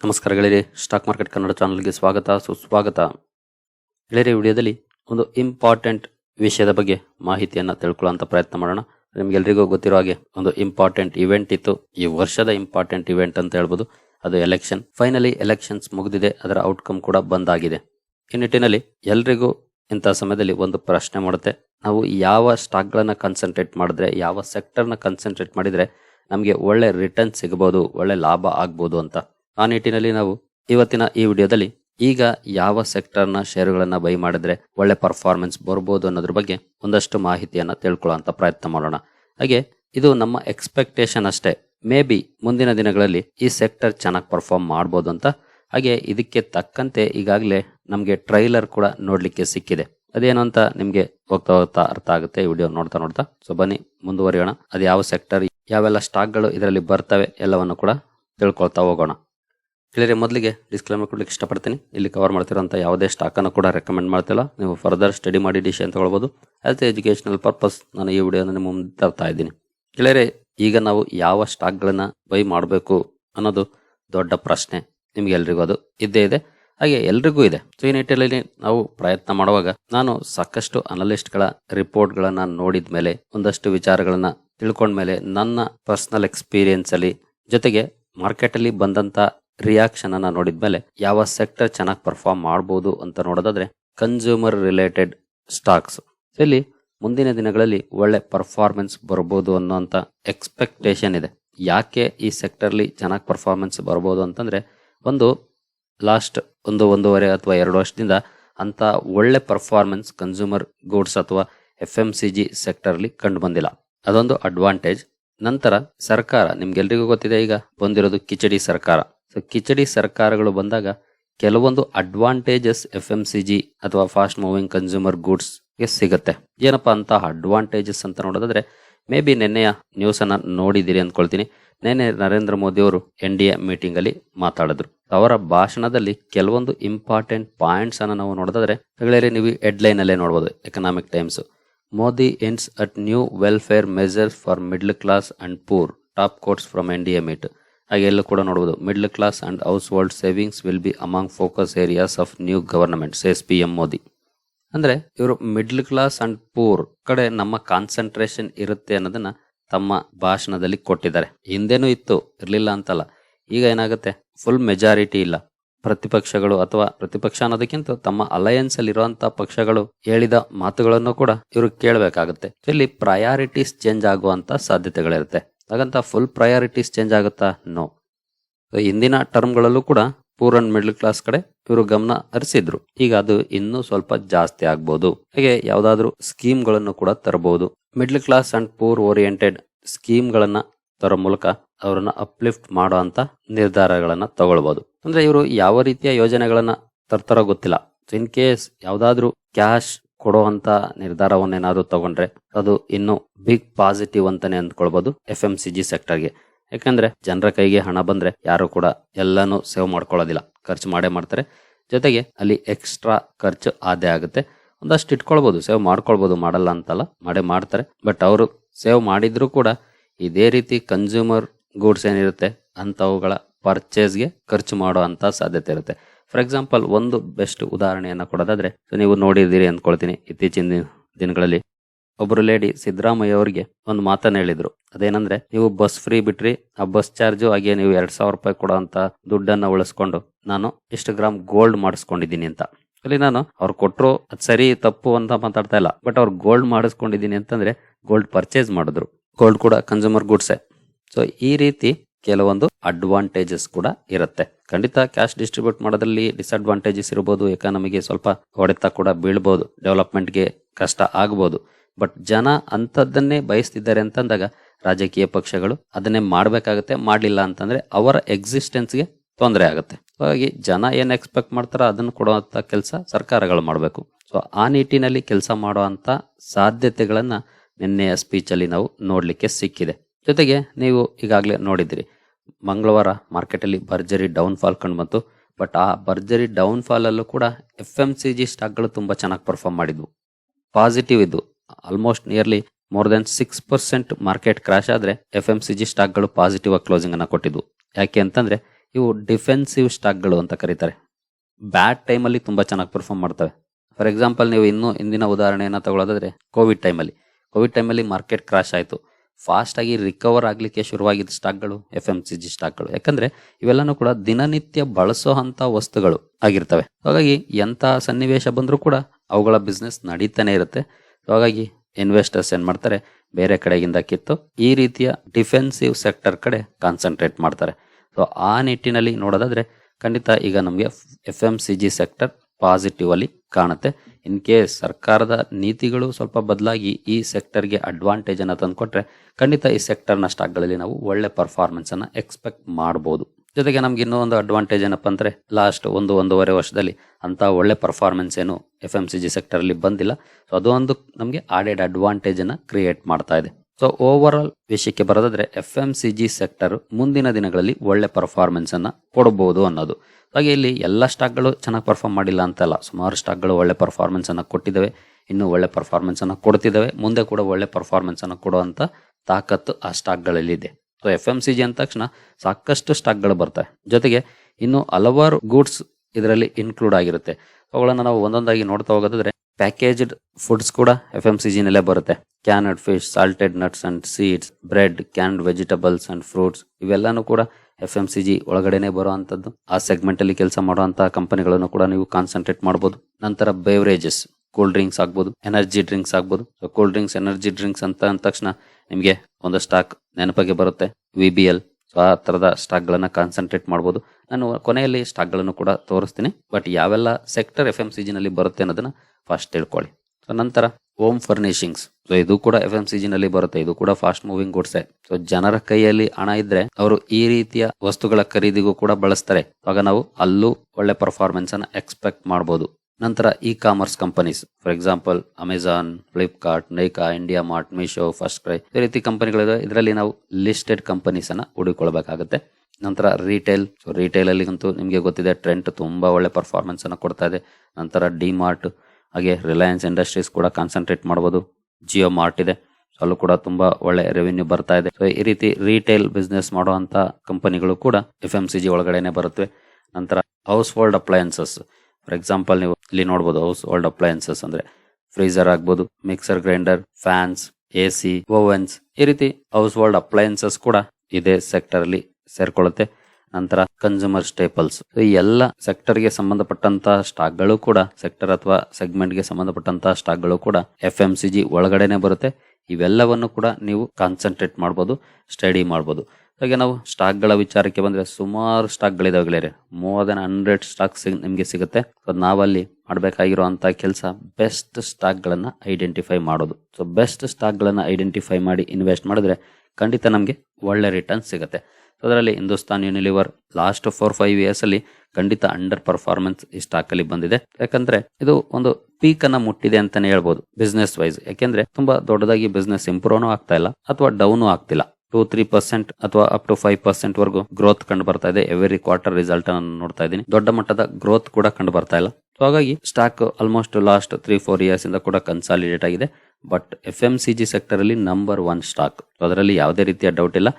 ನಮಸ್ಕಾರ ಗೆಳೆಯರೆ stock market Kannada ಚಾನಲ್ಗೆ ಸ್ವಾಗತ, ಸುಸ್ವಾಗತ. ಗೆಳೆಯರೆ ವಿಡಿಯೋದಲ್ಲಿ ಒಂದು ಇಂಪಾರ್ಟೆಂಟ್ ವಿಷಯದ ಬಗ್ಗೆ ಮಾಹಿತಿಯನ್ನು ತಿಳ್ಕೊಳ್ಳೋಂಥ ಪ್ರಯತ್ನ ಮಾಡೋಣ. ನಿಮ್ಗೆಲ್ರಿಗೂ ಗೊತ್ತಿರೋ ಹಾಗೆ ಒಂದು ಇಂಪಾರ್ಟೆಂಟ್ ಇವೆಂಟ್ ಇತ್ತು. ಈ ವರ್ಷದ ಇಂಪಾರ್ಟೆಂಟ್ ಇವೆಂಟ್ ಅಂತ ಹೇಳ್ಬೋದು. ಅದು ಎಲೆಕ್ಷನ್ ಫೈನಲಿ ಎಲೆಕ್ಷನ್ಸ್ ಮುಗಿದಿದೆ. ಅದರ ಔಟ್ಕಮ್ ಕೂಡ ಬಂದಾಗಿದೆ. ಈ ನಿಟ್ಟಿನಲ್ಲಿ ಎಲ್ರಿಗೂ ಇಂಥ ಸಮಯದಲ್ಲಿ ಒಂದು ಪ್ರಶ್ನೆ ಮಾಡುತ್ತೆ. ನಾವು ಯಾವ ಸ್ಟಾಕ್ಗಳನ್ನು ಕನ್ಸಂಟ್ರೇಟ್ ಮಾಡಿದ್ರೆ, ಯಾವ ಸೆಕ್ಟರ್ನ ಕನ್ಸಂಟ್ರೇಟ್ ಮಾಡಿದರೆ ನಮಗೆ ಒಳ್ಳೆ ರಿಟರ್ನ್ ಸಿಗ್ಬೋದು, ಒಳ್ಳೆ ಲಾಭ ಆಗ್ಬೋದು ಅಂತ. ಆ ನಿಟ್ಟಿನಲ್ಲಿ ನಾವು ಇವತ್ತಿನ ಈ ವಿಡಿಯೋದಲ್ಲಿ ಈಗ ಯಾವ ಸೆಕ್ಟರ್ನ ಷೇರುಗಳನ್ನ ಬೈ ಮಾಡಿದ್ರೆ ಒಳ್ಳೆ ಪರ್ಫಾರ್ಮೆನ್ಸ್ ಬರ್ಬೋದು ಅನ್ನೋದ್ರ ಬಗ್ಗೆ ಒಂದಷ್ಟು ಮಾಹಿತಿಯನ್ನ ತಿಳ್ಕೊಳ್ಳೋ ಪ್ರಯತ್ನ ಮಾಡೋಣ. ಹಾಗೆ ಇದು ನಮ್ಮ ಎಕ್ಸ್ಪೆಕ್ಟೇಷನ್ ಅಷ್ಟೇ. ಮೇ ಬಿ ಮುಂದಿನ ದಿನಗಳಲ್ಲಿ ಈ ಸೆಕ್ಟರ್ ಚೆನ್ನಾಗಿ ಪರ್ಫಾರ್ಮ್ ಮಾಡ್ಬೋದು ಅಂತ. ಹಾಗೆ ಇದಕ್ಕೆ ತಕ್ಕಂತೆ ಈಗಾಗಲೇ ನಮಗೆ ಟ್ರೈಲರ್ ಕೂಡ ನೋಡಲಿಕ್ಕೆ ಸಿಕ್ಕಿದೆ. ಅದೇನು ಅಂತ ನಿಮಗೆ ಹೋಗ್ತಾ ಹೋಗ್ತಾ ಅರ್ಥ ಆಗುತ್ತೆ ಈ ವಿಡಿಯೋ ನೋಡ್ತಾ ನೋಡ್ತಾ. ಸೊ ಬನ್ನಿ, ಮುಂದುವರಿಯೋಣ. ಅದು ಯಾವ ಸೆಕ್ಟರ್ ಯಾವೆಲ್ಲ ಸ್ಟಾಕ್ಗಳು ಇದರಲ್ಲಿ ಬರ್ತವೆ ಎಲ್ಲವನ್ನು ಕೂಡ ತಿಳ್ಕೊಳ್ತಾ ಹೋಗೋಣ. ಕ್ಲಿಯರ್ ಮೊದಲಿಗೆ ಡಿಸ್ಕ್ಲೇಮರ್ ಕೊಡ್ಲಿಕ್ಕೆ ಇಷ್ಟಪಡ್ತೀನಿ. ಇಲ್ಲಿ ಕವರ್ ಮಾಡ್ತಿರೋಂಥ ಯಾವುದೇ ಸ್ಟಾಕನ್ನು ಕೂಡ ರೆಕಮೆಂಡ್ ಮಾಡ್ತಿಲ್ಲ. ನೀವು ಫರ್ದರ್ ಸ್ಟಡಿ ಮಾಡಿ ಡಿಸಿಷನ್ ಅಂತ ಆಸ್ ಎ ಎಜುಕೇಶನಲ್ ಪರ್ಪಸ್ ನಾನು ಈ ವಿಡಿಯೋನ ನಿಮ್ಮ ಮುಂದೆ ತರ್ತಾ ಇದ್ದೀನಿ. ಕ್ಲಿಯರೇ ಈಗ ನಾವು ಯಾವ ಸ್ಟಾಕ್ಗಳನ್ನು ಬೈ ಮಾಡಬೇಕು ಅನ್ನೋದು ದೊಡ್ಡ ಪ್ರಶ್ನೆ ನಿಮ್ಗೆ ಎಲ್ರಿಗೂ ಅದು ಇದ್ದೇ ಇದೆ. ಹಾಗೆ ಎಲ್ರಿಗೂ ಇದೆ. ಸೊ ಈ ನಿಟ್ಟಿನಲ್ಲಿ ನಾವು ಪ್ರಯತ್ನ ಮಾಡುವಾಗ ನಾನು ಸಾಕಷ್ಟು ಅನಲಿಸ್ಟ್ಗಳ ರಿಪೋರ್ಟ್ಗಳನ್ನು ನೋಡಿದ ಮೇಲೆ, ಒಂದಷ್ಟು ವಿಚಾರಗಳನ್ನು ತಿಳ್ಕೊಂಡ್ಮೇಲೆ ನನ್ನ ಪರ್ಸ್ನಲ್ ಎಕ್ಸ್ಪೀರಿಯೆನ್ಸ್ ಅಲ್ಲಿ ಜೊತೆಗೆ ಮಾರ್ಕೆಟ್ ಅಲ್ಲಿ ಬಂದಂತ ರಿಯಾಕ್ಷನ್ ಅನ್ನ ನೋಡಿದ್ಮೇಲೆ ಯಾವ ಸೆಕ್ಟರ್ ಚೆನ್ನಾಗಿ ಪರ್ಫಾರ್ಮ್ ಮಾಡಬಹುದು ಅಂತ ನೋಡೋದಾದ್ರೆ ಕನ್ಸ್ಯೂಮರ್ ರಿಲೇಟೆಡ್ ಸ್ಟಾಕ್ಸ್ ಇಲ್ಲಿ ಮುಂದಿನ ದಿನಗಳಲ್ಲಿ ಒಳ್ಳೆ ಪರ್ಫಾರ್ಮೆನ್ಸ್ ಬರ್ಬೋದು ಅನ್ನೋಂಥ ಎಕ್ಸ್ಪೆಕ್ಟೇಷನ್ ಇದೆ. ಯಾಕೆ ಈ ಸೆಕ್ಟರ್ಲಿ ಚೆನ್ನಾಗಿ ಪರ್ಫಾರ್ಮೆನ್ಸ್ ಬರ್ಬೋದು ಅಂತಂದ್ರೆ ಒಂದು ಲಾಸ್ಟ್ ಒಂದು ಒಂದೂವರೆ ಅಥವಾ ಎರಡು ವರ್ಷದಿಂದ ಅಂತ ಒಳ್ಳೆ ಪರ್ಫಾರ್ಮೆನ್ಸ್ ಕನ್ಸ್ಯೂಮರ್ ಗೂಡ್ಸ್ ಅಥವಾ ಎಫ್ ಎಂ ಸಿ ಜಿ ಸೆಕ್ಟರ್ಲಿ ಕಂಡು ಬಂದಿಲ್ಲ. ಅದೊಂದು ಅಡ್ವಾಂಟೇಜ್ ನಂತರ ಸರ್ಕಾರ, ನಿಮ್ಗೆಲ್ರಿಗೂ ಗೊತ್ತಿದೆ ಈಗ ಬಂದಿರೋದು ಕಿಚಡಿ ಸರ್ಕಾರ. ಸೊ ಕಿಚಡಿ ಸರ್ಕಾರಗಳು ಬಂದಾಗ ಕೆಲವೊಂದು advantages F M C G ಅಥವಾ ಫಾಸ್ಟ್ ಮೂವಿಂಗ್ ಕನ್ಸ್ಯೂಮರ್ ಗೂಡ್ಸ್ಗೆ ಸಿಗುತ್ತೆ. ಏನಪ್ಪಾ ಅಂತ ಅಡ್ವಾಂಟೇಜಸ್ ಅಂತ ನೋಡೋದಾದ್ರೆ ಮೇ ಬಿ ನಿನ್ನೆಯ ನ್ಯೂಸ್ ನೋಡಿದ್ದೀರಿ ಅಂದ್ಕೊಳ್ತೀನಿ. ನಿನ್ನೆ ನರೇಂದ್ರ ಮೋದಿ ಅವರು ಎನ್ ಡಿ ಎ ಮೀಟಿಂಗ್ ಅಲ್ಲಿ ಮಾತಾಡಿದ್ರು. ಅವರ ಭಾಷಣದಲ್ಲಿ ಕೆಲವೊಂದು ಇಂಪಾರ್ಟೆಂಟ್ ಪಾಯಿಂಟ್ಸ್ ಅನ್ನ ನಾವು ನೋಡೋದಾದ್ರೆ ಗೆಳೆಯರೇ ನೀವು ಹೆಡ್ಲೈನ್ ನೋಡ್ಬೋದು Economic Times Modi ends at new welfare measures for middle class and poor. Top quotes from a meet. ಹಾಗೆ ಎಲ್ಲೂ ಕೂಡ ನೋಡಬಹುದು middle class and household savings will be among focus areas of new government says P M Modi. ಅಂದ್ರೆ ಇವರು middle class and poor ಕಡೆ ನಮ್ಮ concentration ಇರುತ್ತೆ ಅನ್ನೋದನ್ನ ತಮ್ಮ ಭಾಷಣದಲ್ಲಿ ಕೊಟ್ಟಿದ್ದಾರೆ. ಹಿಂದೆನೂ ಇತ್ತು, ಇರಲಿಲ್ಲ ಅಂತಲ್ಲ. ಈಗ ಏನಾಗುತ್ತೆ? ಫುಲ್ ಮೆಜಾರಿಟಿ ಇಲ್ಲ. ಪ್ರತಿಪಕ್ಷಗಳು ಅಥವಾ ಪ್ರತಿಪಕ್ಷ ಅನ್ನೋದಕ್ಕಿಂತ ತಮ್ಮ ಅಲಯನ್ಸ್ ಅಲ್ಲಿ ಇರುವಂತಹ ಪಕ್ಷಗಳು ಹೇಳಿದ ಮಾತುಗಳನ್ನು ಕೂಡ ಇವರು ಕೇಳಬೇಕಾಗುತ್ತೆ. ಇಲ್ಲಿ ಪ್ರಯಾರಿಟೀಸ್ ಚೇಂಜ್ ಆಗುವಂತ ಸಾಧ್ಯತೆಗಳಿರುತ್ತೆ. ಹಾಗಂತ ಫುಲ್ ಪ್ರಯಾರಿಟೀಸ್ ಚೇಂಜ್ ಆಗುತ್ತಾ? ನೋ ಹಿಂದಿನ ಟರ್ಮ್ಗಳಲ್ಲೂ ಕೂಡ ಪೂರ್ ಅಂಡ್ ಮಿಡ್ಲ್ ಕ್ಲಾಸ್ ಕಡೆ ಇವರು ಗಮನ ಹರಿಸಿದ್ರು. ಈಗ ಅದು ಇನ್ನೂ ಸ್ವಲ್ಪ ಜಾಸ್ತಿ ಆಗ್ಬಹುದು ಹಾಗೆ ಯಾವ್ದಾದ್ರು ಸ್ಕೀಮ್ಗಳನ್ನು ಕೂಡ ತರಬಹುದು middle class and poor oriented ಸ್ಕೀಮ್ಗಳನ್ನ ತರೋ ಮೂಲಕ ಅವರನ್ನ ಅಪ್ಲಿಫ್ಟ್ ಮಾಡೋ ಅಂತ ನಿರ್ಧಾರಗಳನ್ನ ತಗೊಳ್ಬಹುದು ಅಂದ್ರೆ ಇವರು ಯಾವ ರೀತಿಯ ಯೋಜನೆಗಳನ್ನ ತರ್ತಾರೋ ಗೊತ್ತಿಲ್ಲ. ಇನ್ ಕೇಸ್ ಯಾವ್ದಾದ್ರು ಕ್ಯಾಶ್ ಕೊಡುವಂತ ನಿರ್ಧಾರವನ್ನೇನಾದ್ರು ತಗೊಂಡ್ರೆ ಅದು ಇನ್ನು ಬಿಗ್ ಪಾಸಿಟಿವ್ ಅಂತಾನೆ ಅಂದ್ಕೊಳ್ಬಹುದು ಎಫ್ ಎಂ ಸಿ ಜಿ ಸೆಕ್ಟರ್ಗೆ ಯಾಕಂದ್ರೆ ಜನರ ಕೈಗೆ ಹಣ ಬಂದ್ರೆ ಯಾರು ಕೂಡ ಎಲ್ಲಾನು ಸೇವ್ ಮಾಡ್ಕೊಳ್ಳೋದಿಲ್ಲ. ಖರ್ಚು ಮಾಡೇ ಮಾಡ್ತಾರೆ. ಜೊತೆಗೆ ಅಲ್ಲಿ ಎಕ್ಸ್ಟ್ರಾ ಖರ್ಚು ಆದೇ ಆಗುತ್ತೆ. ಒಂದಷ್ಟು ಇಟ್ಕೊಳ್ಬಹುದು ಸೇವ್ ಮಾಡ್ಕೊಳ್ಬಹುದು ಮಾಡಲ್ಲ ಅಂತಲ್ಲ, ಮಾಡೇ ಮಾಡ್ತಾರೆ. ಬಟ್ ಅವರು ಸೇವ್ ಮಾಡಿದ್ರು ಕೂಡ ಇದೇ ರೀತಿ ಕನ್ಸ್ಯೂಮರ್ ಗೂಡ್ಸ್ ಏನಿರುತ್ತೆ, ಅಂಥವುಗಳ ಪರ್ಚೇಸ್ಗೆ ಖರ್ಚು ಮಾಡೋ ಅಂತ ಸಾಧ್ಯತೆ ಇರುತ್ತೆ. ಫಾರ್ ಎಕ್ಸಾಂಪಲ್ ಒಂದು ಬೆಸ್ಟ್ ಉದಾಹರಣೆಯನ್ನು ಕೊಡೋದಾದ್ರೆ ಸೊ ನೀವು ನೋಡಿದ್ದೀರಿ ಅಂದ್ಕೊಳ್ತೀನಿ. ಇತ್ತೀಚಿನ ದಿನ- ದಿನಗಳಲ್ಲಿ ಒಬ್ಬರು ಲೇಡಿ ಸಿದ್ದರಾಮಯ್ಯ ಅವರಿಗೆ ಒಂದು ಮಾತನ್ನು ಹೇಳಿದ್ರು. ಅದೇನಂದ್ರೆ, ನೀವು ಬಸ್ ಫ್ರೀ ಬಿಟ್ರಿ, ಆ ಬಸ್ ಚಾರ್ಜು ಹಾಗೆ ನೀವು ಎರಡು ಸಾವಿರ ರೂಪಾಯಿ ಕೊಡೋಂಥ ದುಡ್ಡನ್ನು ಉಳಿಸ್ಕೊಂಡು ನಾನು ಇಷ್ಟು ಗ್ರಾಮ್ ಗೋಲ್ಡ್ ಮಾಡಿಸ್ಕೊಂಡಿದ್ದೀನಿ ಅಂತ. ಅಲ್ಲಿ ನಾನು, ಅವ್ರು ಕೊಟ್ಟರು ಅದು ಸರಿ ತಪ್ಪು ಅಂತ ಮಾತಾಡ್ತಾ ಇಲ್ಲ ಬಟ್ ಅವ್ರು ಗೋಲ್ಡ್ ಮಾಡಿಸ್ಕೊಂಡಿದ್ದೀನಿ ಅಂತಂದ್ರೆ ಗೋಲ್ಡ್ ಪರ್ಚೇಸ್ ಮಾಡಿದ್ರು. ಗೋಲ್ಡ್ ಕೂಡ ಕನ್ಸ್ಯೂಮರ್ ಗುಡ್ಸೆ ಸೊ ಈ ರೀತಿ ಕೆಲವೊಂದು ಅಡ್ವಾಂಟೇಜಸ್ ಕೂಡ ಇರುತ್ತೆ. ಖಂಡಿತ ಕ್ಯಾಶ್ ಡಿಸ್ಟ್ರಿಬ್ಯೂಟ್ ಮಾಡೋದ್ರಲ್ಲಿ ಡಿಸ್ಅಡ್ವಾಂಟೇಜಸ್ ಇರಬಹುದು ಎಕಾನಮಿಗೆ ಸ್ವಲ್ಪ ಹೊಡೆತ ಕೂಡ ಬೀಳ್ಬೋದು ಡೆವಲಪ್ಮೆಂಟ್ಗೆ ಕಷ್ಟ ಆಗ್ಬೋದು. ಬಟ್ ಜನ ಅಂಥದ್ದನ್ನೇ ಬಯಸ್ತಿದ್ದಾರೆ ಅಂತಂದಾಗ ರಾಜಕೀಯ ಪಕ್ಷಗಳು ಅದನ್ನೇ ಮಾಡಬೇಕಾಗುತ್ತೆ, ಮಾಡಲಿಲ್ಲ ಅಂತಂದ್ರೆ ಅವರ ಎಕ್ಸಿಸ್ಟೆನ್ಸ್ಗೆ ತೊಂದರೆ ಆಗುತ್ತೆ. ಹಾಗಾಗಿ ಜನ ಏನು ಎಕ್ಸ್ಪೆಕ್ಟ್ ಮಾಡ್ತಾರೋ ಅದನ್ನು ಕೊಡುವಂಥ ಕೆಲಸ ಸರ್ಕಾರಗಳು ಮಾಡಬೇಕು. ಸೊ ಆ ನಿಟ್ಟಿನಲ್ಲಿ ಕೆಲಸ ಮಾಡುವಂತ ಸಾಧ್ಯತೆಗಳನ್ನ ನಿನ್ನೆಯ ಸ್ಪೀಚಲ್ಲಿ ನಾವು ನೋಡಲಿಕ್ಕೆ ಸಿಕ್ಕಿದೆ. ಜೊತೆಗೆ ನೀವು ಈಗಾಗಲೇ ನೋಡಿದ್ದೀರಿ, ಮಂಗಳವಾರ ಮಾರ್ಕೆಟಲ್ಲಿ ಭರ್ಜರಿ ಡೌನ್ ಫಾಲ್ ಕಂಡು ಬಂತು. ಬಟ್ ಆ ಭರ್ಜರಿ ಡೌನ್ ಫಾಲ್ಅಲ್ಲೂ ಕೂಡ ಎಫ್ ಎಂ ಸಿ ಜಿ ಸ್ಟಾಕ್ಗಳು ತುಂಬ ಚೆನ್ನಾಗಿ ಪರ್ಫಾರ್ಮ್ ಮಾಡಿದ್ವು. ಪಾಸಿಟಿವ್ ಇದ್ದು almost nearly more than six percent market crash ಆದರೆ ಎಫ್ ಎಂ ಸಿ ಜಿ ಸ್ಟಾಕ್ಗಳು ಪಾಸಿಟಿವ್ ಆಗಿ ಕ್ಲೋಸಿಂಗನ್ನು ಕೊಟ್ಟಿದ್ವು. ಯಾಕೆ ಅಂತಂದರೆ ಇವು ಡಿಫೆನ್ಸಿವ್ ಸ್ಟಾಕ್ಗಳು ಅಂತ ಕರೀತಾರೆ. ಬ್ಯಾಡ್ ಟೈಮಲ್ಲಿ ತುಂಬ ಚೆನ್ನಾಗಿ ಪರ್ಫಾರ್ಮ್ ಮಾಡ್ತವೆ. ಫಾರ್ ಎಕ್ಸಾಂಪಲ್ ನೀವು ಇನ್ನೂ ಇಂದಿನ ಉದಾಹರಣೆಯನ್ನು ತಗೊಳ್ಳೋದಾದ್ರೆ ಕೋವಿಡ್ ಟೈಮಲ್ಲಿ ಕೋವಿಡ್ ಟೈಮಲ್ಲಿ ಮಾರ್ಕೆಟ್ ಕ್ರಾಶ್ ಆಯಿತು. ಫಾಸ್ಟಾಗಿ ರಿಕವರ್ ಆಗಲಿಕ್ಕೆ ಶುರುವಾಗಿದ್ದ ಸ್ಟಾಕ್ಗಳು ಎಫ್ ಎಂ ಸಿ ಜಿ ಸ್ಟಾಕ್ಗಳು ಯಾಕಂದರೆ ಇವೆಲ್ಲನೂ ಕೂಡ ದಿನನಿತ್ಯ ಬಳಸೋ ಅಂಥ ವಸ್ತುಗಳು ಆಗಿರ್ತವೆ. ಹಾಗಾಗಿ ಎಂಥ ಸನ್ನಿವೇಶ ಬಂದರೂ ಕೂಡ ಅವುಗಳ ಬಿಸ್ನೆಸ್ ನಡೀತಾನೆ ಇರುತ್ತೆ. ಹಾಗಾಗಿ ಇನ್ವೆಸ್ಟರ್ಸ್ ಏನು ಮಾಡ್ತಾರೆ, ಬೇರೆ ಕಡೆಗಿಂದ ಕಿತ್ತು ಈ ರೀತಿಯ ಡಿಫೆನ್ಸಿವ್ ಸೆಕ್ಟರ್ ಕಡೆ ಕಾನ್ಸಂಟ್ರೇಟ್ ಮಾಡ್ತಾರೆ. ಸೊ ಆ ನಿಟ್ಟಿನಲ್ಲಿ ನೋಡೋದಾದ್ರೆ ಖಂಡಿತ ಈಗ ನಮಗೆ F M C G sector positive ಅಲ್ಲಿ ಕಾಣುತ್ತೆ. ಇನ್ ಕೇಸ್ ಸರ್ಕಾರದ ನೀತಿಗಳು ಸ್ವಲ್ಪ ಬದಲಾಗಿ ಈ ಸೆಕ್ಟರ್ಗೆ ಅಡ್ವಾಂಟೇಜ್ ಅನ್ನು ತಂದುಕೊಟ್ರೆ ಖಂಡಿತ ಈ ಸೆಕ್ಟರ್ನ ಸ್ಟಾಕ್ಗಳಲ್ಲಿ ನಾವು ಒಳ್ಳೆ ಪರ್ಫಾರ್ಮೆನ್ಸ್ ಅನ್ನ ಎಕ್ಸ್ಪೆಕ್ಟ್ ಮಾಡಬಹುದು ಜೊತೆಗೆ ನಮ್ಗೆ ಇನ್ನೂ ಒಂದು ಅಡ್ವಾಂಟೇಜ್ ಏನಪ್ಪ ಅಂದ್ರೆ ಲಾಸ್ಟ್ ಒಂದು ಒಂದೂವರೆ ವರ್ಷದಲ್ಲಿ ಅಂತ ಒಳ್ಳೆ ಪರ್ಫಾರ್ಮೆನ್ಸ್ ಏನು F M C G sector ಅಲ್ಲಿ ಬಂದಿಲ್ಲ. ಸೊ ಅದು ಒಂದು ನಮಗೆ ಆಡೆಡ್ ಅಡ್ವಾಂಟೇಜ್ ಅನ್ನ ಕ್ರಿಯೇಟ್ ಮಾಡ್ತಾ ಇದೆ. ಸೊ ಓವರ್ ಆಲ್ ವಿಷಯಕ್ಕೆ ಬರೋದಾದ್ರೆ F M C G sector ಮುಂದಿನ ದಿನಗಳಲ್ಲಿ ಒಳ್ಳೆ ಪರ್ಫಾರ್ಮೆನ್ಸ್ ಅನ್ನ ಕೊಡಬಹುದು ಅನ್ನೋದು. ಹಾಗೆ ಇಲ್ಲಿ ಎಲ್ಲ ಸ್ಟಾಕ್ಗಳು ಚೆನ್ನಾಗಿ ಪರ್ಫಾರ್ಮ್ ಮಾಡಿಲ್ಲ ಅಂತಲ್ಲ, ಸುಮಾರು ಸ್ಟಾಕ್ಗಳು ಒಳ್ಳೆ ಪರ್ಫಾರ್ಮೆನ್ಸ್ ಅನ್ನ ಕೊಟ್ಟಿದ್ದಾವೆ, ಇನ್ನು ಒಳ್ಳೆ ಪರ್ಫಾರ್ಮೆನ್ಸ್ ಅನ್ನ ಕೊಡ್ತಿದ್ದಾವೆ, ಮುಂದೆ ಕೂಡ ಒಳ್ಳೆ ಪರ್ಫಾರ್ಮೆನ್ಸ್ ಅನ್ನ ಕೊಡುವಂತ ತಾಕತ್ತು ಆ ಸ್ಟಾಕ್ಗಳಲ್ಲಿ ಇದೆ so F M C G ಅಂದ ತಕ್ಷಣ ಸಾಕಷ್ಟು ಸ್ಟಾಕ್ಗಳು ಬರ್ತವೆ. ಜೊತೆಗೆ ಇನ್ನು ಹಲವಾರು ಗೂಡ್ಸ್ ಇದರಲ್ಲಿ ಇನ್ಕ್ಲೂಡ್ ಆಗಿರುತ್ತೆ. ಅವುಗಳನ್ನು ನಾವು ಒಂದೊಂದಾಗಿ ನೋಡ್ತಾ ಹೋಗೋದಾದ್ರೆ ಪ್ಯಾಕೇಜ್ಡ್ ಫುಡ್ಸ್ ಕೂಡ ಎಫ್ ಎಂ ಸಿ ಜಿನಲ್ಲೇ ಬರುತ್ತೆ. Canned fish, salted nuts and seeds, bread, canned vegetables and fruits ಇವೆಲ್ಲನೂ ಕೂಡ ಎಫ್ ಎಂ ಸಿ ಜಿ ಒಳಗಡೆನೆ ಬರುವಂತದ್ದು ಆ ಸೆಗ್ಮೆಂಟ್ ಅಲ್ಲಿ ಕೆಲಸ ಮಾಡುವಂತಹ ಕಂಪನಿಗಳನ್ನು ಕೂಡ ನೀವು ಕಾನ್ಸಂಟ್ರೇಟ್ ಮಾಡಬಹುದು ನಂತರ ಬೇವರೇಜಸ್, ಕೂಲ್ ಡ್ರಿಂಕ್ಸ್ ಆಗ್ಬೋದು, ಎನರ್ಜಿ ಡ್ರಿಂಕ್ಸ್ ಆಗ್ಬೋದು. So cool drinks, energy drinks ಅಂತ ಅಂದ ತಕ್ಷಣ ನಿಮಗೆ ಒಂದು ಸ್ಟಾಕ್ ನೆನಪಿಗೆ ಬರುತ್ತೆ. V B L. ಸೊ ಆ ಥರದ ಸ್ಟಾಕ್ಗಳನ್ನು ಕಾನ್ಸಂಟ್ರೇಟ್ ಮಾಡಬಹುದು ನಾನು ಕೊನೆಯಲ್ಲಿ ಸ್ಟಾಕ್ಗಳನ್ನು ಕೂಡ ತೋರಿಸ್ತೀನಿ. ಬಟ್ ಯಾವೆಲ್ಲ ಸೆಕ್ಟರ್ ಎಫ್ ಎಂ ಸಿ ಜಿನಲ್ಲಿ ಬರುತ್ತೆ ಅನ್ನೋದನ್ನ ಫಾಸ್ಟ್ ತಿಳ್ಕೊಳ್ಳಿ. ಸೊ ನಂತರ ಹೋಮ್ ಫರ್ನಿಷಿಂಗ್ಸ್ ಸೊ ಇದು ಕೂಡ ಎಫ್ ಎಂ ಸಿ ಜಿನಲ್ಲಿ ಬರುತ್ತೆ. ಇದು ಕೂಡ ಫಾಸ್ಟ್ ಮೂವಿಂಗ್ ಗುಡ್ಸೆ ಸೊ ಜನರ ಕೈಯಲ್ಲಿ ಹಣ ಇದ್ರೆ ಅವರು ಈ ರೀತಿಯ ವಸ್ತುಗಳ ಖರೀದಿಗೂ ಕೂಡ ಬಳಸ್ತಾರೆ. ಆಗ ನಾವು ಅಲ್ಲೂ ಒಳ್ಳೆ ಪರ್ಫಾರ್ಮೆನ್ಸ್ ಅನ್ನ ಎಕ್ಸ್ಪೆಕ್ಟ್ ಮಾಡಬಹುದು ನಂತರ e commerce companies for example Amazon Flipkart Nykaa India Mart Meesho FirstCry ಈ ರೀತಿ ಕಂಪನಿಗಳಿದೆ. ಇದರಲ್ಲಿ ನಾವು ಲಿಸ್ಟೆಡ್ ಕಂಪನೀಸ್ ಅನ್ನ ಹುಡುಕೊಳ್ಬೇಕಾಗುತ್ತೆ. ನಂತರ ರಿಟೇಲ್ ಸೊ ರಿಟೇಲ್ ಅಲ್ಲಿ ಅಂತೂ ನಿಮಗೆ ಗೊತ್ತಿದೆ ಟ್ರೆಂಡ್ ತುಂಬಾ ಒಳ್ಳೆ ಪರ್ಫಾರ್ಮೆನ್ಸ್ ಅನ್ನ ಕೊಡ್ತಾ ಇದೆ. ನಂತರ ಡಿ ಮಾರ್ಟ್ ಹಾಗೆ ರಿಲಯನ್ಸ್ ಇಂಡಸ್ಟ್ರೀಸ್ ಕೂಡ ಕಾನ್ಸಂಟ್ರೇಟ್ ಮಾಡಬಹುದು ಜಿಯೋ ಮಾರ್ಟ್ ಇದೆ ಸೊ ಅಲ್ಲೂ ಕೂಡ ತುಂಬಾ ಒಳ್ಳೆ ರೆವಿನ್ಯೂ ಬರ್ತಾ ಇದೆ. ಸೊ ಈ ರೀತಿ ರಿಟೇಲ್ ಬಿಸ್ನೆಸ್ ಮಾಡುವಂತ ಕಂಪನಿಗಳು ಕೂಡ ಎಫ್ ಎಂ ಸಿ ಜಿ ಒಳಗಡೆನೆ ಬರುತ್ತವೆ. ನಂತರ household appliances for example ನೀವು ಇಲ್ಲಿ ನೋಡಬಹುದು ಹೌಸ್ ಹೋಲ್ಡ್ ಅಪ್ಲಯನ್ಸಸ್ ಅಂದ್ರೆ ಫ್ರೀಜರ್ ಆಗ್ಬೋದು, mixer, grinder, fans A C ovens ಈ ರೀತಿ ಹೌಸ್ ಹೋಲ್ಡ್ ಅಪ್ಲಯನ್ಸಸ್ ಕೂಡ ಇದೇ ಸೆಕ್ಟರ್ ಅಲ್ಲಿ ಸೇರ್ಕೊಳ್ಳುತ್ತೆ. ನಂತರ ಕನ್ಸ್ಯೂಮರ್ ಸ್ಟೇಪಲ್ಸ್ ಈ ಎಲ್ಲ ಸೆಕ್ಟರ್ಗೆ ಸಂಬಂಧಪಟ್ಟಂತ ಸ್ಟಾಕ್ಗಳು ಕೂಡ ಸೆಕ್ಟರ್ ಅಥವಾ ಸೆಗ್ಮೆಂಟ್ಗೆ ಸಂಬಂಧಪಟ್ಟಂತ ಸ್ಟಾಕ್ಗಳು ಕೂಡ ಎಫ್ ಎಂ ಸಿ ಜಿ ಒಳಗಡೆನೆ ಬರುತ್ತೆ. ಇವೆಲ್ಲವನ್ನು ಕೂಡ ನೀವು ಕಾನ್ಸಂಟ್ರೇಟ್ ಮಾಡ್ಬೋದು ಸ್ಟಡಿ ಮಾಡ್ಬೋದು. ಹಾಗೆ ನಾವು ಸ್ಟಾಕ್ಗಳ ವಿಚಾರಕ್ಕೆ ಬಂದರೆ ಸುಮಾರು ಸ್ಟಾಕ್ಗಳಿದಾವೆ ಗೆಳೆಯರೆ. ಮೋರ್ ದೆನ್ ಹಂಡ್ರೆಡ್ ಸ್ಟಾಕ್ಸ್ ನಿಮಗೆ ಸಿಗುತ್ತೆ. ಸೊ ನಾವಲ್ಲಿ ಮಾಡಬೇಕಾಗಿರುವಂಥ ಕೆಲಸ ಬೆಸ್ಟ್ ಸ್ಟಾಕ್ಗಳನ್ನು ಐಡೆಂಟಿಫೈ ಮಾಡೋದು. ಸೊ ಬೆಸ್ಟ್ ಸ್ಟಾಕ್ಗಳನ್ನು ಐಡೆಂಟಿಫೈ ಮಾಡಿ ಇನ್ವೆಸ್ಟ್ ಮಾಡಿದ್ರೆ ಖಂಡಿತ ನಮಗೆ ಒಳ್ಳೆ ರಿಟರ್ನ್ ಸಿಗುತ್ತೆ. ಸೊ ಅದರಲ್ಲಿ Hindustan Unilever last four five years ಅಲ್ಲಿ ಖಂಡಿತ ಅಂಡರ್ ಪರ್ಫಾರ್ಮೆನ್ಸ್ ಈ ಸ್ಟಾಕ್ ಅಲ್ಲಿ ಬಂದಿದೆ. ಯಾಕಂದ್ರೆ ಇದು ಒಂದು ಪೀಕ್ ಅನ್ನ ಮುಟ್ಟಿದೆ ಅಂತಾನೆ ಹೇಳ್ಬೋದು ಬಿಸ್ನೆಸ್ ವೈಸ್ ಯಾಕೆಂದ್ರೆ ತುಂಬಾ ದೊಡ್ಡದಾಗಿ ಬಿಸ್ನೆಸ್ ಇಂಪ್ರೂವ್ನು ಆಗ್ತಾ ಇಲ್ಲ ಅಥವಾ ಡೌನು ಆಗ್ತಿಲ್ಲ. ಟೂ ತ್ರೀ ಪರ್ಸೆಂಟ್ ಅಥವಾ ಅಪ್ ಟು ಫೈವ್ ಪರ್ಸೆಂಟ್ ವರೆಗೂ ಗ್ರೋತ್ ಕಂಡು ಬರ್ತಾ ಇದೆ. ಎವ್ರಿ ಕ್ವಾರ್ಟರ್ ರಿಸಲ್ಟ್ ಅನ್ನು ನೋಡ್ತಾ ಇದ್ದೀನಿ. ದೊಡ್ಡ ಮಟ್ಟದ ಗ್ರೋತ್ ಕೂಡ ಕಂಡು ಬರ್ತಾ ಇಲ್ಲ. ಸೊ ಹಾಗಾಗಿ stock almost last three four years ಇಂದ ಕೂಡ ಕನ್ಸಾಲಿಡೇಟ್ ಆಗಿದೆ. But F M C G sector ಅಲ್ಲಿ ನಂಬರ್ ಒನ್ ಸ್ಟಾಕ್ ಅದರಲ್ಲಿ ಯಾವುದೇ ರೀತಿಯ ಡೌಟ್ ಇಲ್ಲ.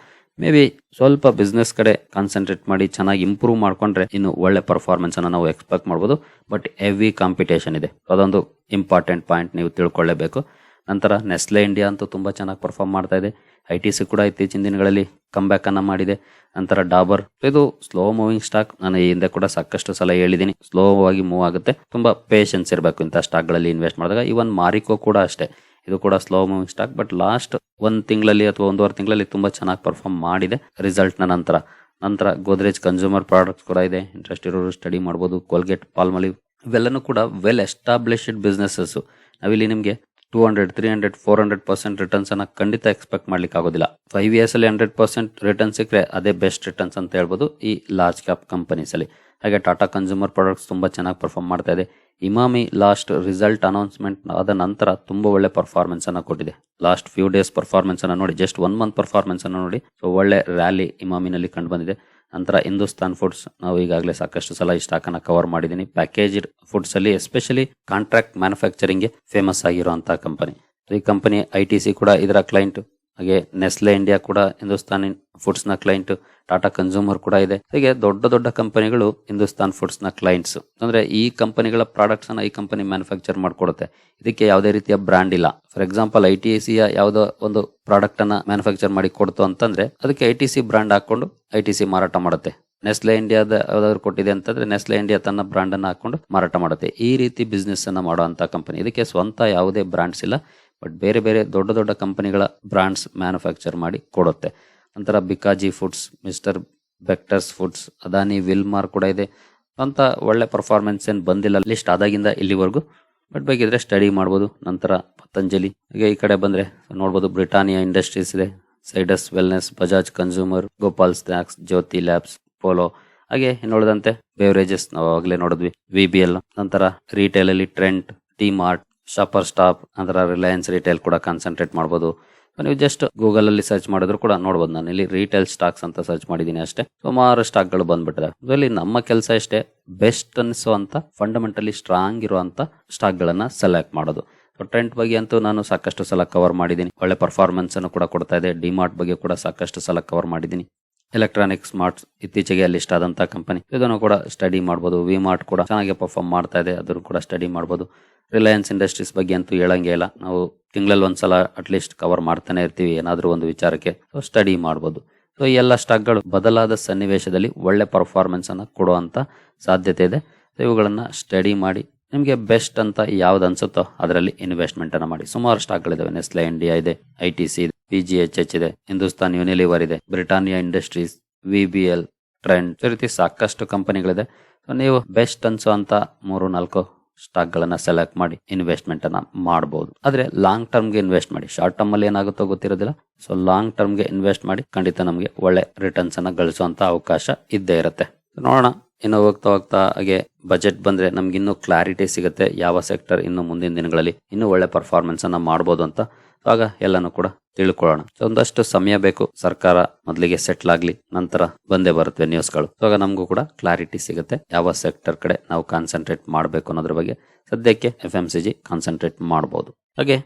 ಮೇ ಬಿ ಸ್ವಲ್ಪ ಬಿಸ್ನೆಸ್ ಕಡೆ ಕಾನ್ಸಂಟ್ರೇಟ್ ಮಾಡಿ ಚೆನ್ನಾಗಿ ಇಂಪ್ರೂವ್ ಮಾಡ್ಕೊಂಡ್ರೆ ಇನ್ನು ಒಳ್ಳೆ ಪರ್ಫಾರ್ಮೆನ್ಸ್ ಅನ್ನು ನಾವು ಎಕ್ಸ್ಪೆಕ್ಟ್ ಮಾಡಬಹುದು ಬಟ್ ಹೆವಿ ಕಾಂಪಿಟೇಷನ್ ಇದೆ. ಅದೊಂದು ಇಂಪಾರ್ಟೆಂಟ್ ಪಾಯಿಂಟ್ ನೀವು ತಿಳ್ಕೊಳ್ಳೇಬೇಕು. ನಂತರ ನೆಸ್ಲೆ ಇಂಡಿಯಾ ಅಂತೂ ತುಂಬಾ ಚೆನ್ನಾಗಿ ಪರ್ಫಾರ್ಮ್ ಮಾಡ್ತಾ ಇದೆ. ಐ ಟಿ ಸಿ ಕೂಡ ಇತ್ತೀಚಿನ ದಿನಗಳಲ್ಲಿ ಕಮ್ಬ್ಯಾಕ್ ಅನ್ನ ಮಾಡಿದೆ. ನಂತರ ಡಾಬರ್ ಇದು ಸ್ಲೋ ಮೂವಿಂಗ್ ಸ್ಟಾಕ್ ನಾನು ಈ ಹಿಂದೆ ಕೂಡ ಸಾಕಷ್ಟು ಸಲ ಹೇಳಿದ್ದೀನಿ ಸ್ಲೋ ಆಗಿ ಮೂವ್ ಆಗುತ್ತೆ. ತುಂಬಾ ಪೇಷನ್ಸ್ ಇರಬೇಕು ಇಂಥ ಸ್ಟಾಕ್ಗಳಲ್ಲಿ ಇನ್ವೆಸ್ಟ್ ಮಾಡಿದಾಗ. ಇವನ್ ಮಾರಿಕೋ ಕೂಡ ಅಷ್ಟೇ. ಇದು ಕೂಡ slow moving stock but last ಒಂದ್ ತಿಂಗಳಲ್ಲಿ ಅಥವಾ ಒಂದೂವರೆ ತಿಂಗಳಲ್ಲಿ ತುಂಬಾ ಚೆನ್ನಾಗಿ ಪರ್ಫಾರ್ಮ್ ಮಾಡಿದೆ. ರಿಸಲ್ಟ್ನ ನಂತರ. ನಂತರ ಗೋದ್ರೇಜ್ ಕನ್ಸ್ಯೂಮರ್ ಪ್ರಾಡಕ್ಟ್ಸ್ ಕೂಡ ಇದೆ. ಇಂಟ್ರೆಸ್ಟ್ ಇರೋರು ಸ್ಟಡಿ ಮಾಡ್ಬೋದು. ಕೋಲ್ಗೇಟ್ ಪಾಲ್ಮಲಿವ್ ಇವೆಲ್ಲನೂ ಕೂಡ ವೆಲ್ ಎಸ್ಟಾಬ್ಲಿಷ್ಡ್ ಬಿಸ್ನೆಸಸ್ ನಾವಿಲ್ಲಿ ನಿಮಗೆ two hundred three hundred four hundred percent returns ಅನ್ನ ಖಂಡಿತ ಎಕ್ಸ್ಪೆಕ್ಟ್ ಮಾಡ್ಲಿಕ್ಕೆ ಆಗೋದಿಲ್ಲ. ಫೈವ್ ಇಯರ್ಸ್ ಅಲ್ಲಿ ಹಂಡ್ರೆಡ್ ಪರ್ಸೆಂಟ್ ರಿಟರ್ನ್ ಸಿಕ್ಕರೆ ಅದೇ ಬೆಸ್ಟ್ ರಿಟರ್ನ್ಸ್ ಅಂತ ಹೇಳ್ಬೋದು ಈ ಲಾರ್ಜ್ ಕ್ಯಾಪ್ ಕಂಪನೀಸ್ ಅಲ್ಲಿ. ಹಾಗೆ ಟಾಟಾ ಕನ್ಸ್ಯೂಮರ್ ಪ್ರಾಡಕ್ಟ್ಸ್ ತುಂಬಾ ಚೆನ್ನಾಗಿ ಪರ್ಫಾರ್ಮ್ ಮಾಡ್ತಾ ಇದೆ. ಇಮಾಮಿ ಲಾಸ್ಟ್ ರಿಸಲ್ಟ್ ಅನೌನ್ಸ್ಮೆಂಟ್ ಆದ ನಂತರ ತುಂಬಾ ಒಳ್ಳೆ ಪರ್ಫಾರ್ಮೆನ್ಸ್ ಅನ್ನ ಕೊಟ್ಟಿದೆ. ಲಾಸ್ಟ್ ಫ್ಯೂ ಡೇಸ್ ಪರ್ಫಾರ್ಮೆನ್ಸ್ ಅನ್ನ ನೋಡಿ ಜಸ್ಟ್ ಒನ್ ಮಂತ್ ಪರ್ಫಾರ್ಮೆನ್ಸ್ ಅನ್ನ ನೋಡಿ. ಸೊ ಒಳ್ಳೆ ರ್ಯಾಲಿ ಇಮಾಮಿನಲ್ಲಿ ಕಂಡು ಬಂದಿದೆ. ನಂತರ ಹಿಂದೂಸ್ತಾನ್ ಫುಡ್ಸ್, ನಾವು ಈಗಾಗಲೇ ಸಾಕಷ್ಟು ಸಲ ಈ ಸ್ಟಾಕ್ ಅನ್ನು ಕವರ್ ಮಾಡಿದ್ದೀನಿ ಪ್ಯಾಕೇಜ್ಡ್ ಫುಡ್ಸ್ ಅಲ್ಲಿ ಎಸ್ಪೆಷಲಿ ಕಾಂಟ್ರಾಕ್ಟ್ ಮ್ಯಾನುಫ್ಯಾಕ್ಚರಿಂಗ್ಗೆ ಫೇಮಸ್ ಆಗಿರುವಂತಹ ಕಂಪನಿ ಈ ಕಂಪನಿ ಐ ಟಿ ಸಿ ಕೂಡ ಇದರ ಕ್ಲೈಂಟ್ ಹಾಗೆ ನೆಸ್ಲೆ ಇಂಡಿಯಾ ಕೂಡ ಹಿಂದೂಸ್ತಾನ್ ಫುಡ್ಸ್ನ ಕ್ಲೈಂಟ್ ಟಾಟಾ ಕನ್ಸ್ಯೂಮರ್ ಕೂಡ ಇದೆ. ಹೀಗೆ ದೊಡ್ಡ ದೊಡ್ಡ ಕಂಪನಿಗಳು ಹಿಂದೂಸ್ತಾನ್ ಫುಡ್ಸ್ನ ಕ್ಲೈಂಟ್ಸ್ ಅಂದ್ರೆ ಈ ಕಂಪನಿಗಳ ಪ್ರಾಡಕ್ಟ್ಸ್ ಅನ್ನ ಈ ಕಂಪನಿ ಮ್ಯಾನುಫ್ಯಾಕ್ಚರ್ ಮಾಡಿಕೊಡುತ್ತೆ. ಇದಕ್ಕೆ ಯಾವುದೇ ರೀತಿಯ ಬ್ರಾಂಡ್ ಇಲ್ಲ. For example I T C ಯಾವುದೋ ಒಂದು ಪ್ರಾಡಕ್ಟ್ ಅನ್ನ ಮ್ಯಾನುಫ್ಯಾಕ್ಚರ್ ಮಾಡಿ ಕೊಡ್ತು ಅಂತಂದ್ರೆ ಅದಕ್ಕೆ ಐ ಟಿ ಸಿ ಬ್ರಾಂಡ್ ಹಾಕೊಂಡು ಐ ಟಿ ಸಿ ಮಾರಾಟ ಮಾಡುತ್ತೆ. ನೆಸ್ಲೆ ಇಂಡಿಯಾದ ಯಾವ್ದಾದ್ರು ಕೊಟ್ಟಿದೆ ಅಂತಂದ್ರೆ ನೆಸ್ಲೆ ಇಂಡಿಯಾ ತನ್ನ ಬ್ರಾಂಡ್ ಅನ್ನ ಹಾಕೊಂಡು ಮಾರಾಟ ಮಾಡುತ್ತೆ. ಈ ರೀತಿ ಬಿಸ್ನೆಸ್ ಅನ್ನ ಮಾಡುವಂತ ಕಂಪನಿ ಇದಕ್ಕೆ ಸ್ವಂತ ಯಾವುದೇ ಬ್ರಾಂಡ್ಸ್ ಇಲ್ಲ. ಬಟ್ ಬೇರೆ ಬೇರೆ ದೊಡ್ಡ ದೊಡ್ಡ ಕಂಪನಿಗಳ ಬ್ರಾಂಡ್ಸ್ ಮ್ಯಾನುಫ್ಯಾಕ್ಚರ್ ಮಾಡಿ ಕೊಡುತ್ತೆ. ನಂತರ Bikaji foods, mister Bectors foods, Adani, Wilmar ಕೂಡ ಇದೆ. ಅಂತ ಒಳ್ಳೆ ಪರ್ಫಾರ್ಮೆನ್ಸ್ ಏನು ಬಂದಿಲ್ಲ. ಲಿಸ್ಟ್ ಆದಾಗಿಂದ ಇಲ್ಲಿವರೆಗೂ. ಬಟ್ ಬೇಕಿದ್ರೆ ಸ್ಟಡಿ ಮಾಡ್ಬೋದು. ನಂತರ ಪತಂಜಲಿ. ಹಾಗೆ ಈ ಕಡೆ ಬಂದ್ರೆ ನೋಡ್ಬೋದು ಬ್ರಿಟಾನಿಯಾ ಇಂಡಸ್ಟ್ರೀಸ್ ಇದೆ. Zydus wellness, Bajaj consumer Gopal snacks, Jyothy labs, Polo. ಹಾಗೆ ನೋಡಿದಂತೆ ಬೇವರೇಜಸ್ ನಾವು ಆಗಲೇ ನೋಡಿದ್ವಿ. ವಿ ಬಿ ಎಲ್ ನಂತರ ರೀಟೇಲಲ್ಲಿ Trent T Mart shopper stop ಅದರ ರಿಲಯನ್ಸ್ ರಿಟೇಲ್ ಕೂಡ ಕಾನ್ಸಂಟ್ರೇಟ್ ಮಾಡ್ಬೋದು. ನೀವು ಜಸ್ಟ್ ಗೂಗಲ್ ಅಲ್ಲಿ ಸರ್ಚ್ ಮಾಡಿದ್ರು ಕೂಡ ನೋಡ್ಬೋದು ನಾನು. ಇಲ್ಲಿ ರಿಟೇಲ್ ಸ್ಟಾಕ್ಸ್ ಅಂತ ಸರ್ಚ್ ಮಾಡಿದ್ದೀನಿ ಅಷ್ಟೇ. ಸುಮಾರು ಸ್ಟಾಕ್ಗಳು ಬಂದ್ಬಿಟ್ಟಿದೆ. ಇಲ್ಲಿ ನಮ್ಮ ಕೆಲಸ ಅಷ್ಟೇ ಬೆಸ್ಟ್ ಅನಿಸುವಂತ ಫಂಡಮೆಂಟಲಿ ಸ್ಟ್ರಾಂಗ್ ಇರುವಂತ ಸ್ಟಾಕ್ ಗಳನ್ನ ಸೆಲೆಕ್ಟ್ ಮಾಡೋದು. ಟ್ರೆಂಟ್ ಬಗ್ಗೆ ಅಂತೂ ನಾನು ಸಾಕಷ್ಟು ಸಲ ಕವರ್ ಮಾಡಿದ್ದೀನಿ. ಒಳ್ಳೆ ಪರ್ಫಾರ್ಮೆನ್ಸ್ ಅನ್ನು ಕೂಡ ಕೊಡ್ತಾ ಇದೆ. ಡಿಮಾರ್ಟ್ ಬಗ್ಗೆ ಕೂಡ ಸಾಕಷ್ಟು ಸಲ ಕವರ್ ಮಾಡಿದ್ದೀನಿ. ಎಲೆಕ್ಟ್ರಾನಿಕ್ ಸ್ಮಾರ್ಟ್ಸ್ ಇತ್ತೀಚೆಗೆ ಲಿಸ್ಟ್ ಆದಂತಹ ಕಂಪನಿ ಇದನ್ನು ಕೂಡ ಸ್ಟಡಿ ಮಾಡಬಹುದು ವಿ ಮಾರ್ಟ್ ಕೂಡ ಚೆನ್ನಾಗಿ ಪರ್ಫಾರ್ಮ್ ಮಾಡ್ತಾ ಇದೆ. ಅದನ್ನು ಕೂಡ ಸ್ಟಡಿ ಮಾಡಬಹುದು ರಿಲಯನ್ಸ್ ಇಂಡಸ್ಟ್ರೀಸ್ ಬಗ್ಗೆ ಅಂತೂ ಹೇಳಂಗೇ ಇಲ್ಲ. ನಾವು ತಿಂಗಳಲ್ಲಿ ಒಂದ್ಸಲ ಅಟ್ಲೀಸ್ಟ್ ಕವರ್ ಮಾಡ್ತಾನೆ ಇರ್ತೀವಿ. ಏನಾದರೂ ಒಂದು ವಿಚಾರಕ್ಕೆ ಸೊ ಸ್ಟಡಿ ಮಾಡಬಹುದು ಸೊ ಈ ಎಲ್ಲ ಸ್ಟಾಕ್ಗಳು ಬದಲಾದ ಸನ್ನಿವೇಶದಲ್ಲಿ ಒಳ್ಳೆ ಪರ್ಫಾರ್ಮೆನ್ಸ್ ಅನ್ನ ಕೊಡುವಂತ ಸಾಧ್ಯತೆ ಇದೆ. ಸೊ ಇವುಗಳನ್ನ ಸ್ಟಡಿ ಮಾಡಿ ನಿಮಗೆ ಬೆಸ್ಟ್ ಅಂತ ಯಾವ್ದು ಅನ್ಸುತ್ತೋ ಅದರಲ್ಲಿ ಇನ್ವೆಸ್ಟ್ಮೆಂಟ್ ಅನ್ನ ಮಾಡಿ. ಸುಮಾರು ಸ್ಟಾಕ್ಗಳಿದಾವೆ ನೆಸ್ಲೆ ಇಂಡಿಯಾ ಇದೆ ಐ ಟಿ ಸಿ ಇದೆ. ಪಿ ಜಿ ಎಚ್ ಎಚ್ ಇದೆ, ಹಿಂದೂಸ್ತಾನ್ ಯೂನಿಲಿವರ್ ಇದೆ Britannia Industries V B L Trent ಈ ರೀತಿ ಸಾಕಷ್ಟು ಕಂಪನಿಗಳಿದೆ. ಸೊ ನೀವು ಬೆಸ್ಟ್ ಅನ್ಸುವಂತ ಮೂರು, ನಾಲ್ಕು ಸ್ಟಾಕ್ ಗಳನ್ನ ಸೆಲೆಕ್ಟ್ ಮಾಡಿ ಇನ್ವೆಸ್ಟ್ಮೆಂಟ್ ಅನ್ನ ಮಾಡಬಹುದು ಆದ್ರೆ ಲಾಂಗ್ ಟರ್ಮ್ಗೆ ಇನ್ವೆಸ್ಟ್ ಮಾಡಿ. ಶಾರ್ಟ್ ಟರ್ಮ್ ಅಲ್ಲಿ ಏನಾಗುತ್ತೋ ಗೊತ್ತಿರೋದಿಲ್ಲ. ಸೊ ಲಾಂಗ್ ಟರ್ಮ್ಗೆ ಇನ್ವೆಸ್ಟ್ ಮಾಡಿ ಖಂಡಿತ ನಮಗೆ ಒಳ್ಳೆ ರಿಟರ್ನ್ಸ್ ಅನ್ನ ಗಳಿಸುವಂತ ಅವಕಾಶ ಇದ್ದೇ ಇರುತ್ತೆ. ನೋಡೋಣ, ಇನ್ನು ಹೋಗ್ತಾ ಹೋಗ್ತಾ ಹಾಗೆ ಬಜೆಟ್ ಬಂದ್ರೆ ನಮ್ಗೆ ಇನ್ನೂ ಕ್ಲಾರಿಟಿ ಸಿಗುತ್ತೆ. ಯಾವ ಸೆಕ್ಟರ್ ಇನ್ನು ಮುಂದಿನ ದಿನಗಳಲ್ಲಿ ಇನ್ನೂ ಒಳ್ಳೆ ಪರ್ಫಾರ್ಮೆನ್ಸ್ ಅನ್ನ ಮಾಡಬಹುದು ಅಂತ ಆಗ ಎಲ್ಲನೂ ಕೂಡ ತಿಳ್ಕೊಳ್ಳೋಣ. ಒಂದಷ್ಟು ಸಮಯ ಬೇಕು. ಸರ್ಕಾರ ಮೊದಲಿಗೆ ಸೆಟ್ಲ್ ಆಗ್ಲಿ, ನಂತರ ಬಂದೇ ಬರುತ್ತೆ ನ್ಯೂಸ್ಗಳು ಇವಾಗ ನಮಗೂ ಕೂಡ ಕ್ಲಾರಿಟಿ ಸಿಗುತ್ತೆ. ಯಾವ ಸೆಕ್ಟರ್ ಕಡೆ ನಾವು ಕಾನ್ಸಂಟ್ರೇಟ್ ಮಾಡಬೇಕು ಅನ್ನೋದ್ರ ಬಗ್ಗೆ ಸದ್ಯಕ್ಕೆ F M C G concentrate ಮಾಡಬಹುದು ಹಾಗೆ,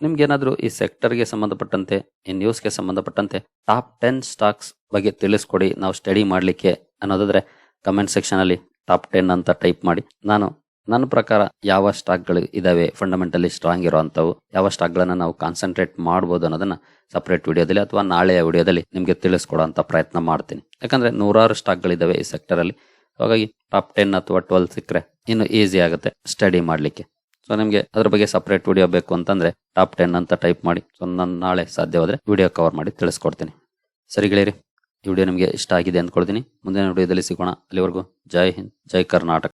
ನಿಮ್ಗೇನಾದ್ರೂ ಈ ಸೆಕ್ಟರ್ಗೆ ಸಂಬಂಧಪಟ್ಟಂತೆ, ಈ ನ್ಯೂಸ್ಗೆ ಸಂಬಂಧಪಟ್ಟಂತೆ ಟಾಪ್ ಟೆನ್ ಸ್ಟಾಕ್ಸ್ ಬಗ್ಗೆ ತಿಳಿಸ್ಕೊಡಿ. ನಾವು ಸ್ಟಡಿ ಮಾಡಲಿಕ್ಕೆ ಅನ್ನೋದಾದ್ರೆ ಕಮೆಂಟ್ ಸೆಕ್ಷನ್ ಅಲ್ಲಿ ಟಾಪ್ ಟೆನ್ ಅಂತ ಟೈಪ್ ಮಾಡಿ. ನಾನು ನನ್ನ ಪ್ರಕಾರ ಯಾವ ಸ್ಟಾಕ್ಗಳು ಇದಾವೆ ಫಂಡಮೆಂಟಲಿ ಸ್ಟ್ರಾಂಗ್ ಇರುವಂತವು ಯಾವ ಸ್ಟಾಕ್ಗಳನ್ನು ನಾವು ಕಾನ್ಸಂಟ್ರೇಟ್ ಮಾಡ್ಬೋದು ಅನ್ನೋದನ್ನ ಸಪ್ರೇಟ್ ವಿಡಿಯೋದಲ್ಲಿ ಅಥವಾ ನಾಳೆಯ ವಿಡಿಯೋದಲ್ಲಿ ನಿಮಗೆ ತಿಳಿಸ್ಕೊಡೋಂಥ ಪ್ರಯತ್ನ ಮಾಡ್ತೀನಿ. ಯಾಕಂದರೆ ನೂರಾರು ಸ್ಟಾಕ್ಗಳಿದ್ದಾವೆ ಈ ಸೆಕ್ಟರಲ್ಲಿ ಹಾಗಾಗಿ ಟಾಪ್ ಟೆನ್ ಅಥವಾ ಟ್ವೆಲ್ ಸಿಕ್ಕರೆ ಇನ್ನು ಈಸಿ ಆಗುತ್ತೆ ಸ್ಟಡಿ ಮಾಡಲಿಕ್ಕೆ. ಸೊ ನಿಮಗೆ ಅದ್ರ ಬಗ್ಗೆ ಸಪ್ರೇಟ್ ವಿಡಿಯೋ ಬೇಕು ಅಂತಂದರೆ ಟಾಪ್ ಟೆನ್ ಅಂತ ಟೈಪ್ ಮಾಡಿ ಸೊ ನಾನು ನಾಳೆ ಸಾಧ್ಯವಾದರೆ ವಿಡಿಯೋ ಕವರ್ ಮಾಡಿ ತಿಳಿಸ್ಕೊಡ್ತೀನಿ. ಸರಿ ಈ ವಿಡಿಯೋ ನಿಮಗೆ ಇಷ್ಟ ಆಗಿದೆ ಅಂದ್ಕೊಳ್ತೀನಿ. ಮುಂದಿನ ವಿಡಿಯೋದಲ್ಲಿ ಸಿಗೋಣ. ಅಲ್ಲಿವರೆಗೂ ಜೈ ಹಿಂದ್, ಜೈ ಕರ್ನಾಟಕ.